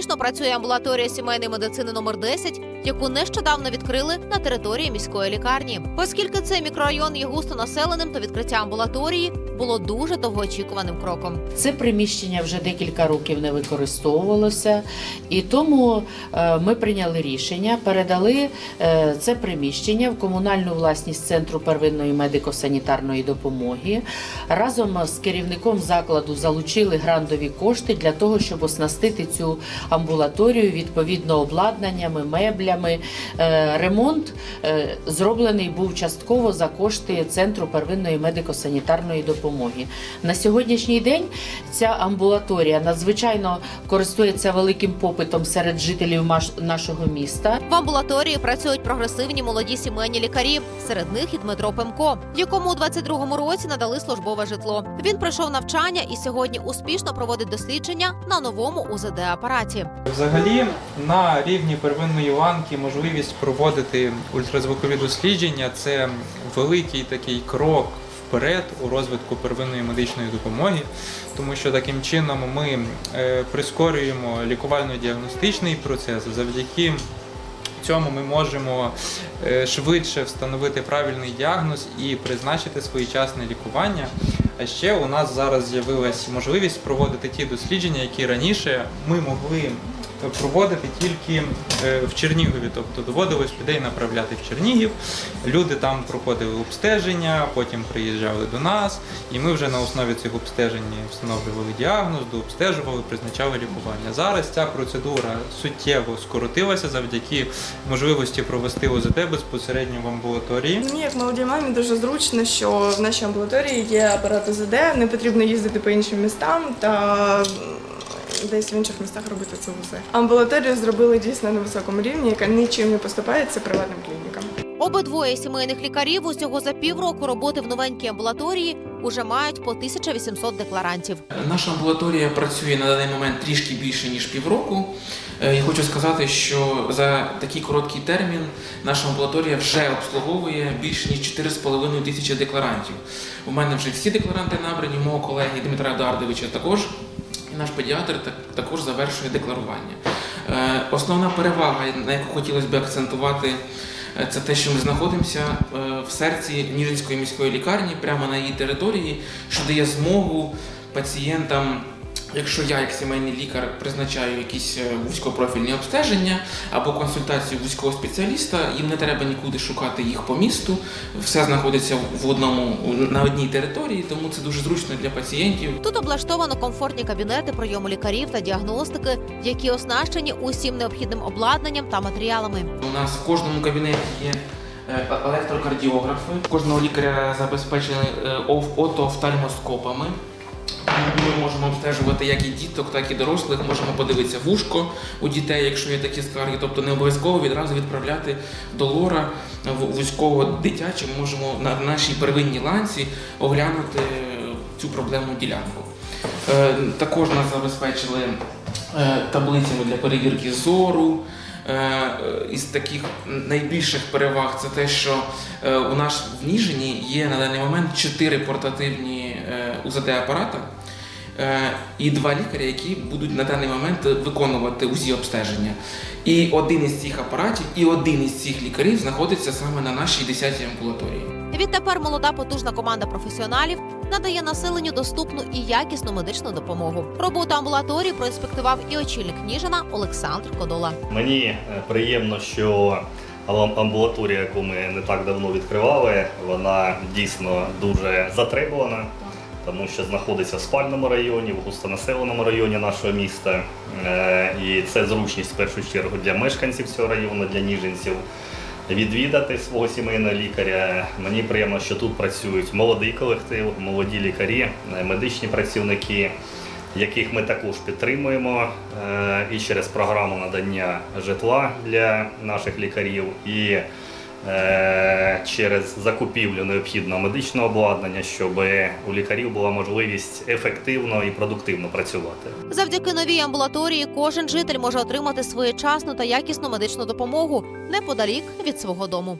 успішно працює амбулаторія сімейної медицини номер 10 яку нещодавно відкрили на території міської лікарні. Оскільки цей мікрорайон є густо населеним, то відкриття амбулаторії було дуже довгоочікуваним кроком. Це приміщення вже декілька років не використовувалося, і тому е, ми прийняли рішення, передали е, це приміщення в комунальну власність центру первинної медико-санітарної допомоги. Разом з керівником закладу залучили грантові кошти для того, щоб оснастити цю амбулаторію відповідно обладнаннями, меблями. Е, Ремонт е, зроблений був частково за кошти центру первинної медико-санітарної допомоги. На сьогоднішній день ця амбулаторія надзвичайно користується великим попитом серед жителів маш- нашого міста. В амбулаторії працюють прогресивні молоді сімейні лікарі. Серед них і Дмитро Пемко, якому у 22-му році надали службове житло. Він пройшов навчання і сьогодні успішно проводить дослідження на новому УЗД апараті. Взагалі, на рівні первинної ланки можливість проводити ультразвукові дослідження це великий такий крок вперед у розвитку первинної медичної допомоги, тому що таким чином ми е, прискорюємо лікувально-діагностичний процес завдяки. Цьому ми можемо е, швидше встановити правильний діагноз і призначити своєчасне лікування. А ще у нас зараз з'явилась можливість проводити ті дослідження, які раніше ми могли проводити тільки е, в Чернігові. Тобто доводилось людей направляти в Чернігів. Люди там проходили обстеження, потім приїжджали до нас, і ми вже на основі цих обстежень встановлювали діагноз, дообстежували, призначали лікування. Зараз ця процедура суттєво скоротилася завдяки можливості провести ОЗД безпосередньо в амбулаторії. Мені як молодій мамі дуже зручно, що в нашій амбулаторії є апарат ОЗД, не потрібно їздити по іншим містам та десь в інших містах робити це УЗД. Амбулаторію зробили дійсно на високому рівні, яка нічим не поступається приватним клінікам. Обидвоє сімейних лікарів усього за півроку роботи в новенькій амбулаторії уже мають по 1800 декларантів. Наша амбулаторія працює на даний момент трішки більше ніж півроку. Е, Я хочу сказати, що за такий короткий термін наша амбулаторія вже обслуговує більше ніж 4,5 тисячі декларантів. У мене вже всі декларанти набрані, мого колеги Дмитра Едуардовича також. Наш педіатр так- також завершує декларування. Е, Основна перевага, на яку хотілося б акцентувати, е, це те, що ми знаходимося е, в серці Ніжинської міської лікарні, прямо на її території, що дає змогу пацієнтам. Якщо я, як сімейний лікар, призначаю якісь е, вузькопрофільні обстеження або консультацію вузького спеціаліста, їм не треба нікуди шукати їх по місту. Все знаходиться в одному на одній території, тому це дуже зручно для пацієнтів. Тут облаштовано комфортні кабінети прийому лікарів та діагностики, які оснащені усім необхідним обладнанням та матеріалами. У нас в кожному кабінеті є е, електрокардіографи. Кожного лікаря забезпечені е, оф- отоофтальмоскопами. Ми можемо обстежувати як і діток, так і дорослих. Можемо подивитися вушко у дітей, якщо є такі скарги. Тобто не обов'язково відразу відправляти до лора вузького дитяча. Ми можемо на нашій первинній ланці оглянути цю проблемну ділянку. Е, Також нас забезпечили е, таблицями для перевірки зору. Е, Із таких найбільших переваг це те, що у нас в Ніжині є на даний момент чотири портативні УЗД-апарати і два лікаря, які будуть на даний момент виконувати УЗІ обстеження. І один із цих апаратів, і один із цих лікарів знаходиться саме на нашій 10-й амбулаторії. Відтепер молода потужна команда професіоналів надає населенню доступну і якісну медичну допомогу. Роботу амбулаторії проінспектував і очільник Ніжина Олександр Кодола. Мені е, приємно, що амбулаторія, яку ми не так давно відкривали, вона дійсно дуже затребувана, тому що знаходиться в спальному районі, в густонаселеному районі нашого міста. Е, І це зручність в першу чергу для мешканців цього району, для ніженців. Відвідати свого сімейного лікаря. Мені приємно, що тут працюють молодий колектив, молоді лікарі, е, медичні працівники яких ми також підтримуємо е, і через програму надання житла для наших лікарів, і через закупівлю необхідного медичного обладнання, щоб у лікарів була можливість ефективно і продуктивно працювати. Завдяки новій амбулаторії кожен житель може отримати своєчасну та якісну медичну допомогу неподалік від свого дому.